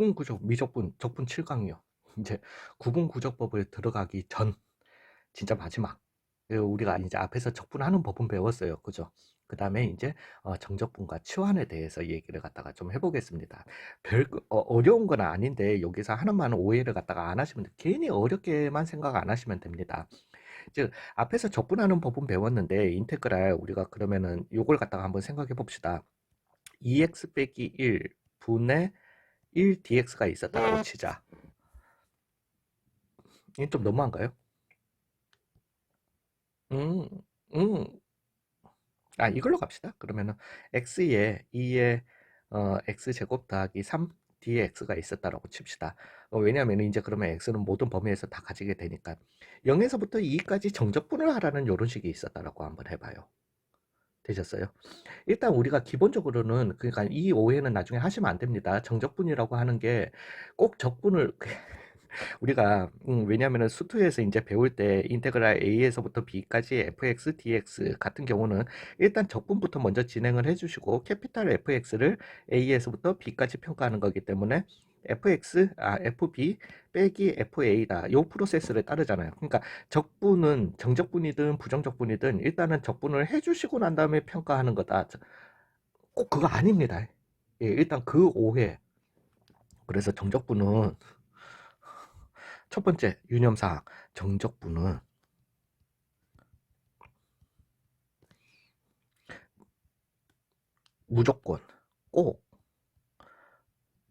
구분구적 미적분 적분 7강이요. 이제 구분구적법을 들어가기 전 진짜 마지막 예, 우리가 이제 앞에서 적분하는 법은 배웠어요. 그죠? 그 다음에 이제 어, 정적분과 치환에 대해서 얘기를 갖다가 좀 해보겠습니다. 별 어, 려운건 아닌데 여기서 하나만 오해를 갖다가 안 하시면 돼. 괜히 어렵게만 생각 안 하시면 됩니다. 즉 앞에서 적분하는 법은 배웠는데 인테그랄 우리가 그러면은 요걸 갖다가 한번 생각해 봅시다. 2x 빼기 1 분의 1dx가 있었다고 치자. 이게 좀 너무한가요? 음, 음. 아, 이걸로 갑시다. 그러면은 x에 2의 어, x제곱 더하기 3dx가 있었다라고 칩시다. 어, 왜냐하면 이제 그러면 x는 모든 범위에서 다 가지게 되니까 0에서부터 2까지 정적분을 하라는 이런 식이 있었다라고 한번 해봐요. 되셨어요? 일단 우리가 기본적으로는 그러니까 이 오해는 나중에 하시면 안 됩니다. 정적분이라고 하는 게 꼭 적분을 우리가 음, 왜냐하면 수투에서 이제 배울 때 인테그랄 a에서부터 b까지 fx, dx 같은 경우는 일단 적분부터 먼저 진행을 해주시고 캐피탈 fx를 a에서부터 b까지 평가하는 거기 때문에 fx, 아, fb 빼기 fa다. 요 프로세스를 따르잖아요. 그러니까 적분은 정적분이든 부정적분이든 일단은 적분을 해주시고 난 다음에 평가하는 거다. 꼭 그거 아닙니다. 예, 일단 그 오해. 그래서 정적분은 첫 번째 유념사항 정적분은 무조건 꼭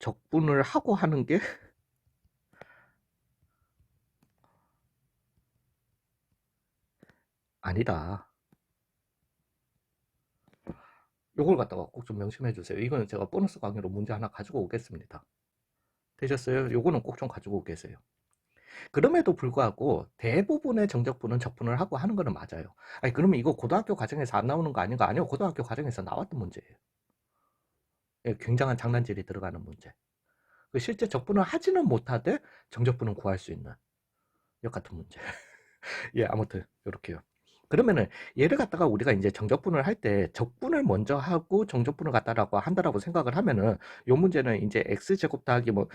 적분을 하고 하는 게 아니다. 요걸 갖다가 꼭 좀 명심해 주세요. 이거는 제가 보너스 강의로 문제 하나 가지고 오겠습니다. 되셨어요? 요거는 꼭 좀 가지고 계세요. 그럼에도 불구하고 대부분의 정적분은 적분을 하고 하는 거는 맞아요. 아니 그러면 이거 고등학교 과정에서 안 나오는 거 아닌가? 아니요. 고등학교 과정에서 나왔던 문제예요. 예, 굉장한 장난질이 들어가는 문제. 그 실제 적분을 하지는 못하되 정적분은 구할 수 있는 역 같은 문제. 예, 아무튼 이렇게요. 그러면은 얘를 갖다가 우리가 이제 정적분을 할 때 적분을 먼저 하고 정적분을 갖다라고 한다라고 생각을 하면은 요 문제는 이제 x 제곱 더하기 뭐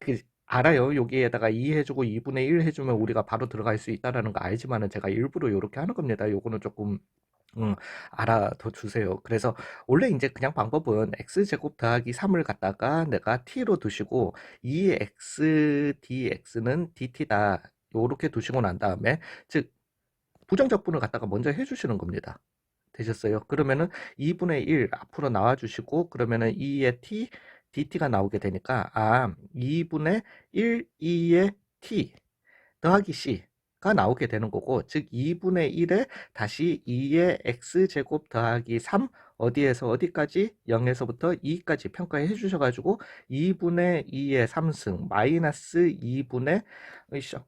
그 알아요. 여기에다가 2 해주고 2분의 1 해주면 우리가 바로 들어갈 수 있다라는 거 알지만은 제가 일부러 이렇게 하는 겁니다. 요거는 조금 음, 알아둬 주세요. 그래서 원래 이제 그냥 방법은 x제곱 더하기 3을 갖다가 내가 t로 두시고 2x dx는 dt다. 요렇게 두시고 난 다음에 즉 부정적분을 갖다가 먼저 해 주시는 겁니다. 되셨어요? 그러면은 2분의 1 앞으로 나와 주시고 그러면은 2의 t dt가 나오게 되니까 아 2분의 1, 2의 t 더하기 c 가 나오게 되는 거고 즉 2분의 1에 다시 2의 x제곱 더하기 3 어디에서 어디까지 0에서부터 2까지 평가해 주셔가지고 2분의 2의 3승 마이너스 2분의 으쌰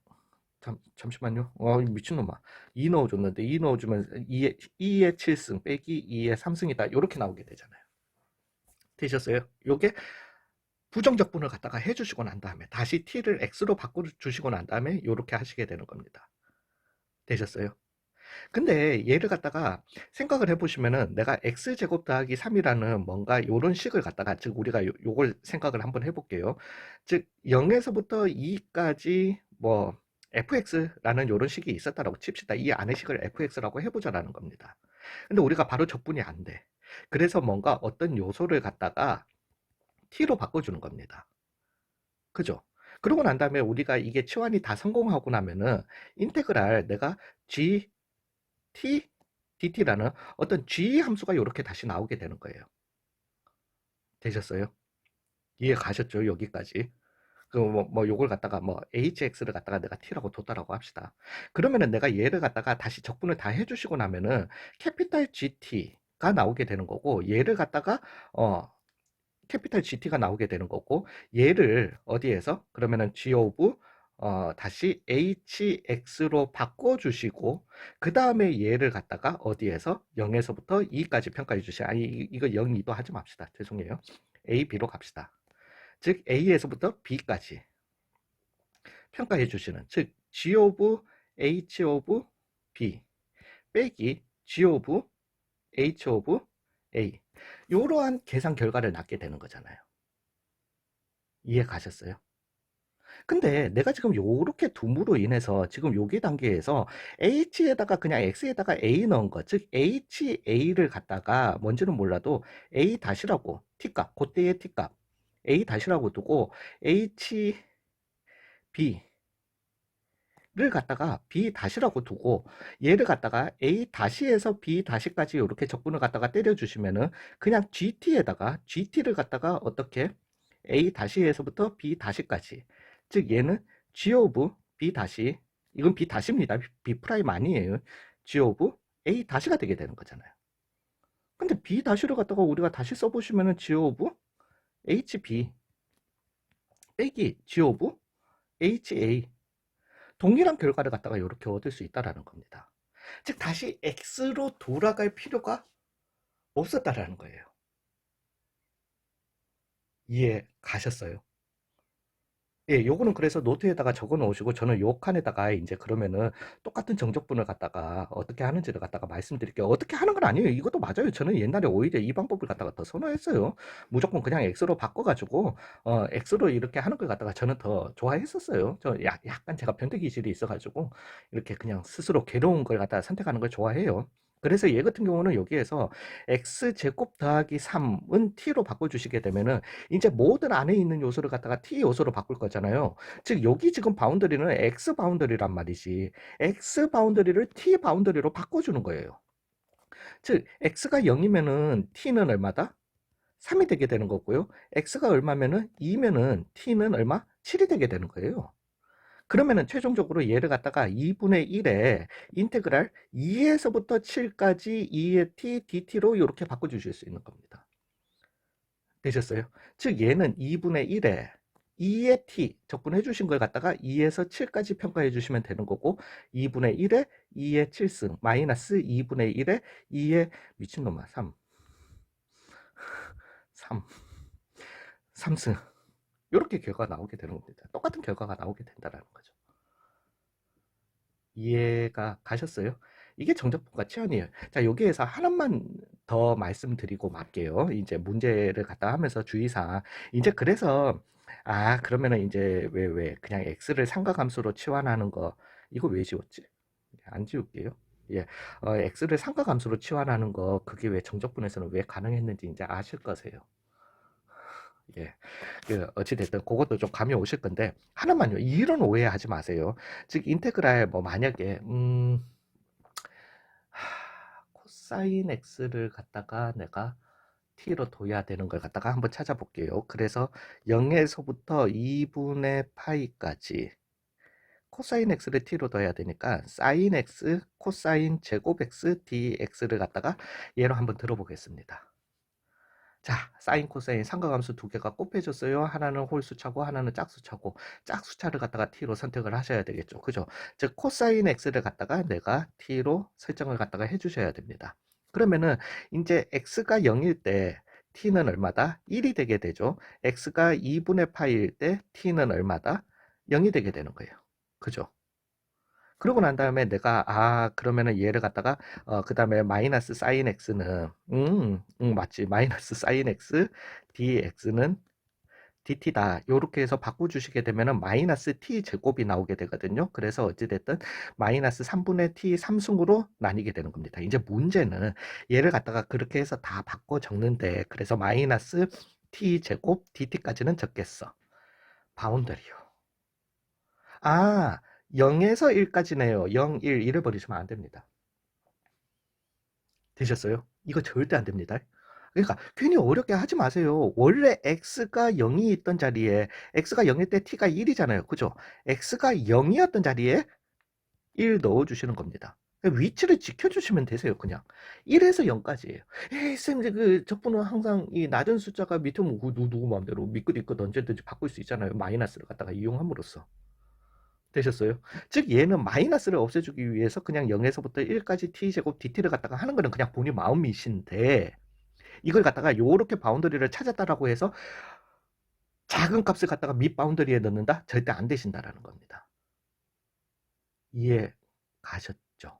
잠, 잠시만요. 어, 미친놈아. 2 넣어줬는데 2 넣어주면 2의, 2의 7승 빼기 2의 3승이다. 이렇게 나오게 되잖아요. 되셨어요? 요게 부정적분을 갖다가 해주시고 난 다음에 다시 t를 x로 바꿔주시고 난 다음에 이렇게 하시게 되는 겁니다. 되셨어요? 근데 얘를 갖다가 생각을 해보시면은 내가 x제곱 더하기 3이라는 뭔가 이런 식을 갖다가 즉 우리가 요, 요걸 생각을 한번 해볼게요. 즉 0에서부터 2까지 뭐 fx라는 이런 식이 있었다라고 칩시다. 이 안의 식을 fx라고 해보자라는 겁니다. 근데 우리가 바로 적분이 안 돼. 그래서 뭔가 어떤 요소를 갖다가 t로 바꿔주는 겁니다. 그죠? 그러고 난 다음에 우리가 이게 치환이 다 성공하고 나면은 인테그랄 내가 g t dt라는 어떤 g 함수가 이렇게 다시 나오게 되는 거예요. 되셨어요? 이해 가셨죠? 여기까지. 그뭐 뭐 요걸 갖다가 뭐 hx를 갖다가 내가 t라고 뒀다라고 합시다. 그러면은 내가 얘를 갖다가 다시 적분을 다 해주시고 나면은 캐피탈 GT가 나오게 되는 거고 얘를 갖다가 어 캐피탈 GT가 나오게 되는 거고 얘를 어디에서? 그러면은 G 오브 어, 다시 HX로 바꿔주시고 그 다음에 얘를 갖다가 어디에서? 0에서부터 2까지 평가해 주시아 아니 이거 0, 2도 하지 맙시다. 죄송해요. A, B로 갑시다. 즉 A에서부터 B까지 평가해 주시는 즉 G 오브 H 오브 B 빼기 G 오브 H 오브 A 이러한 계산 결과를 낳게 되는 거잖아요. 이해 가셨어요? 근데 내가 지금 요렇게 둠으로 인해서 지금 여기 단계에서 h에다가 그냥 x에다가 a 넣은 거, 즉 ha를 갖다가 뭔지는 몰라도 a 다시라고 t값, 그때의 t값 a 다시라고 두고 h b 를 갖다가 b 다시라고 두고 얘를 갖다가 a 다시에서 b 다시까지 이렇게 적분을 갖다가 때려 주시면은 그냥 gt에다가 gt를 갖다가 어떻게 a 다시에서부터 b 다시까지 즉 얘는 g 오브 b 다시 이건 b 다시입니다. b 프라임 아니에요. g 오브 a 다시가 되게 되는 거잖아요. 근데 b 다시를 갖다가 우리가 다시 써보시면은 g 오브 hb 빼기 g 오브 ha 동일한 결과를 갖다가 이렇게 얻을 수 있다라는 겁니다. 즉 다시 x로 돌아갈 필요가 없었다라는 거예요. 이해 가셨어요? 예, 요거는 그래서 노트에다가 적어 놓으시고 저는 요 칸에다가 이제 그러면은 똑같은 정적분을 갖다가 어떻게 하는지를 갖다가 말씀드릴게요. 어떻게 하는 건 아니에요. 이것도 맞아요. 저는 옛날에 오히려 이 방법을 갖다가 더 선호했어요. 무조건 그냥 X로 바꿔 가지고 어, X로 이렇게 하는 걸 갖다가 저는 더 좋아했었어요. 저 약, 약간 제가 변태 기질이 있어 가지고 이렇게 그냥 스스로 괴로운 걸 갖다가 선택하는 걸 좋아해요. 그래서 얘 같은 경우는 여기에서 x제곱 더하기 3은 t로 바꿔주시게 되면은 이제 모든 안에 있는 요소를 갖다가 t 요소로 바꿀 거잖아요. 즉 여기 지금 바운더리는 x 바운더리란 말이지. x 바운더리를 t 바운더리로 바꿔주는 거예요. 즉 x가 0이면은 t는 얼마다? 3이 되게 되는 거고요. x가 얼마면은 2면은 t는 얼마? 7이 되게 되는 거예요. 그러면은 최종적으로 얘를 갖다가 2분의 1에 인테그랄 2에서부터 7까지 2의 t, dt로 이렇게 바꿔주실 수 있는 겁니다. 되셨어요? 즉 얘는 2분의 1에 2의 t 적분해 주신 걸 갖다가 2에서 7까지 평가해 주시면 되는 거고 2분의 1에 2의 7승 마이너스 2분의 1에 2의 미친놈아 3 3 3승 이렇게 결과가 나오게 되는 겁니다. 똑같은 결과가 나오게 된다는 거죠. 이해가 가셨어요? 이게 정적분과 치환이에요. 자, 여기에서 하나만 더 말씀드리고 말게요. 이제 문제를 갖다 하면서 주의사항. 이제 그래서, 아, 그러면은 이제 왜, 왜, 그냥 x를 삼각함수로 치환하는 거, 이거 왜 지웠지? 안 지울게요. 예, 어, x를 삼각함수로 치환하는 거, 그게 왜 정적분에서는 왜 가능했는지 이제 아실 거세요. 예. 그 어찌됐든 그것도 좀 감이 오실 건데 하나만요. 이런 오해하지 마세요. 즉 인테그랄 뭐 만약에 음 하, 코사인 x를 갖다가 내가 t로 둬야 되는 걸 갖다가 한번 찾아볼게요. 그래서 0에서부터 2분의 파이까지 코사인 x를 t로 둬야 되니까 사인 x, 코사인 제곱 x, dx를 갖다가 얘로 한번 들어보겠습니다. 자, 사인, 코사인, 삼각함수 두 개가 곱해졌어요. 하나는 홀수차고 하나는 짝수차고 짝수차를 갖다가 t로 선택을 하셔야 되겠죠. 그죠? 즉 코사인 x를 갖다가 내가 t로 설정을 갖다가 해 주셔야 됩니다. 그러면은 이제 x가 0일 때 t는 얼마다? 1이 되게 되죠. x가 2분의 파일 때 t는 얼마다? 0이 되게 되는 거예요. 그죠? 그러고 난 다음에 내가 아 그러면은 얘를 갖다가 어 그 다음에 마이너스 사인 x는 음, 음 맞지. 마이너스 사인 x dx는 dt다. 요렇게 해서 바꿔주시게 되면은 마이너스 t 제곱이 나오게 되거든요. 그래서 어찌됐든 마이너스 3분의 t 3승으로 나뉘게 되는 겁니다. 이제 문제는 얘를 갖다가 그렇게 해서 다 바꿔 적는데 그래서 마이너스 t 제곱 dt까지는 적겠어. 바운더리요. 아 0에서 1까지네요. 0, 1 잃어버리시면 안 됩니다. 되셨어요? 이거 절대 안 됩니다. 그러니까 괜히 어렵게 하지 마세요. 원래 x가 0이 있던 자리에 x가 0일 때 t가 1이잖아요. 그죠? x가 0이었던 자리에 1 넣어주시는 겁니다. 위치를 지켜주시면 되세요. 그냥 1에서 0까지예요. 에이 쌤, 그 적분은 항상 이 낮은 숫자가 밑에 뭐 누구, 누구 마음대로 밑끝 언제든지 바꿀 수 있잖아요. 마이너스를 갖다가 이용함으로써. 되셨어요? 즉 얘는 마이너스를 없애주기 위해서 그냥 0에서부터 1까지 t제곱 dt를 갖다가 하는 거는 그냥 본인 마음이신데 이걸 갖다가 요렇게 바운더리를 찾았다라고 해서 작은 값을 갖다가 밑 바운더리에 넣는다? 절대 안 되신다라는 겁니다. 이해 가셨죠?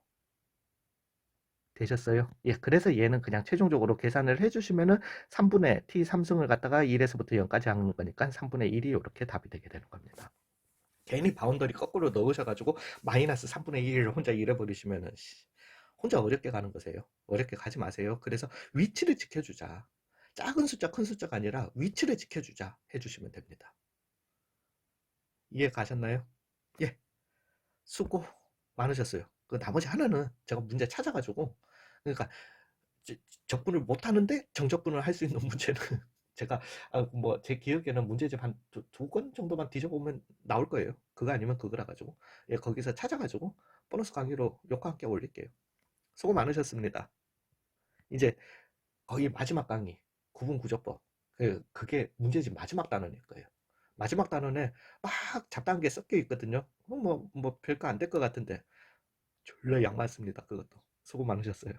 되셨어요? 예, 그래서 얘는 그냥 최종적으로 계산을 해주시면은 3분의 t 3승을 갖다가 1에서부터 0까지 하는 거니까 3분의 1이 이렇게 답이 되게 되는 겁니다. 괜히 바운더리 거꾸로 넣으셔가지고 마이너스 3분의 1을 혼자 잃어버리시면은 씨, 혼자 어렵게 가는 거세요. 어렵게 가지 마세요. 그래서 위치를 지켜주자. 작은 숫자, 큰 숫자가 아니라 위치를 지켜주자 해주시면 됩니다. 이해 가셨나요? 예. 수고 많으셨어요. 그 나머지 하나는 제가 문제 찾아가지고 그러니까 지- 적분을 못 하는데 정적분을 할 수 있는 문제는 제가 뭐제 기억에는 문제집 한두건 정도만 뒤져보면 나올 거예요. 그거 아니면 그거라 가지고 예, 거기서 찾아가지고 보너스 강의로 욕과 함께 올릴게요. 수고 많으셨습니다. 이제 거의 마지막 강의 구분 구조법 그 그게 문제집 마지막 단원일 거예요. 마지막 단원에 막 잡다한 게 섞여 있거든요. 뭐 뭐 별거 안 될 것 같은데 졸라 양 많습니다. 그것도 수고 많으셨어요.